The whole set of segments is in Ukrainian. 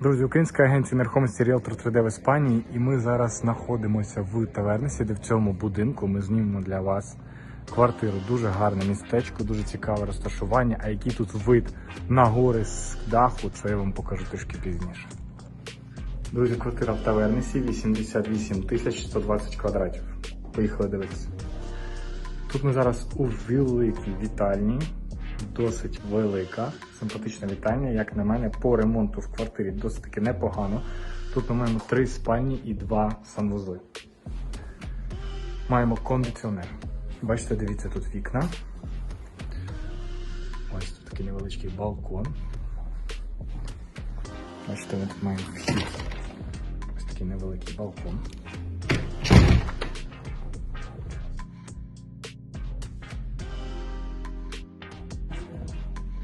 Друзі, українська агенція нерухомості Realtor 3D в Іспанії, і ми зараз знаходимося в Тавернесі, де в цьому будинку ми знімемо для вас квартиру. Дуже гарне містечко, дуже цікаве розташування. А який тут вид на гори з даху, це я вам покажу трішки пізніше. Друзі, квартира в Тавернесі 88 120 квадратів. Поїхали дивитися. Тут ми зараз у великій вітальні, досить велика, симпатична вітальня. Як на мене, по ремонту в квартирі досить таки непогано. Тут ми маємо три спальні і два санвузли. Маємо кондиціонер. Бачите, дивіться, тут вікна. Ось тут такий невеличкий балкон. Бачите, ми тут маємо вхід. Ось такий невеликий балкон.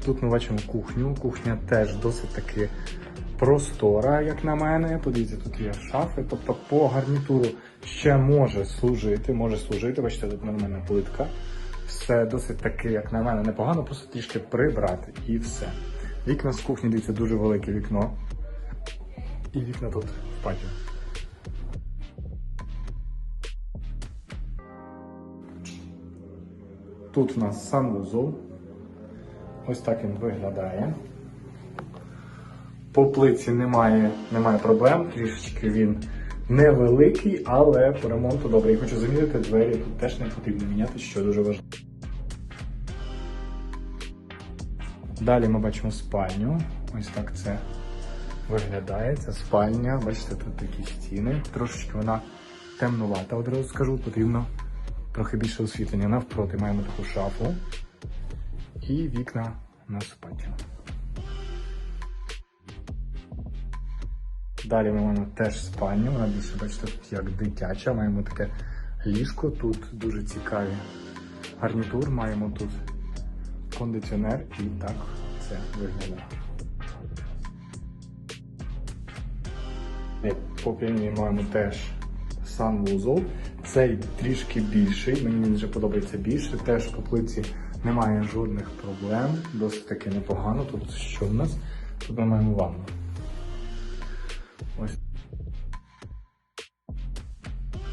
Тут ми бачимо кухню. Кухня теж досить таки простора, як на мене. Подивіться, тут є шафи. Тобто по гарнітуру ще може служити, може служити. Бачите, тут нормальна плитка. Все досить таки, як на мене, непогано, просто трішки прибрати і все. Вікна з кухні, дивіться, дуже велике вікно. І вікна тут в патіо. Тут у нас санвузол. Ось так він виглядає. По плиці немає, немає проблем, трішечки він невеликий, але по ремонту добре. І хочу замітити, двері тут теж не потрібно міняти, що дуже важливо. Далі ми бачимо спальню. Ось так це виглядає. Це спальня. Бачите, тут такі стіни. Трошечки вона темнувата, одразу скажу, потрібно трохи більше освітлення. Навпроти маємо таку шафу і вікна на спальню. Далі ми маємо теж спальню, вона більше, бачите, тут як дитяча, маємо таке ліжко, тут дуже цікаві гарнітур, маємо тут кондиціонер і так це виглядає. І По прямій маємо теж санвузол. Цей трішки більший, мені він вже подобається більше. Теж по плиці немає жодних проблем, досить таки непогано. Тут що в нас? Тут ми маємо ванну. Ось.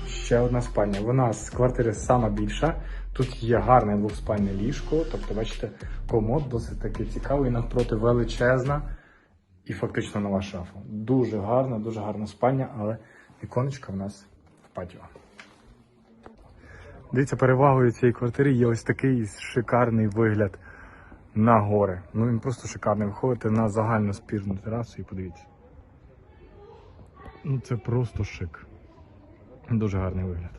Ще одна спальня. Вона з квартири сама більша. Тут є гарне двохспальне ліжко, тобто, бачите, комод досить таки цікавий, навпроти величезна і фактично нова шафа. Дуже гарна, дуже гарна спальня, але віконечка в нас в патіо. Дивіться, перевагою цієї квартири є ось такий шикарний вигляд на гори. Ну він просто шикарний. Виходите на загальну спірну терасу і подивіться. Ну це просто шик. Дуже гарний вигляд.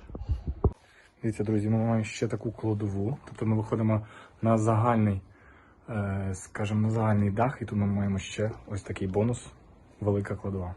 Дивіться, друзі, ми маємо ще таку кладову. Тобто ми виходимо на загальний, е, скажімо, на загальний дах, і тут ми маємо ще ось такий бонус велика кладова.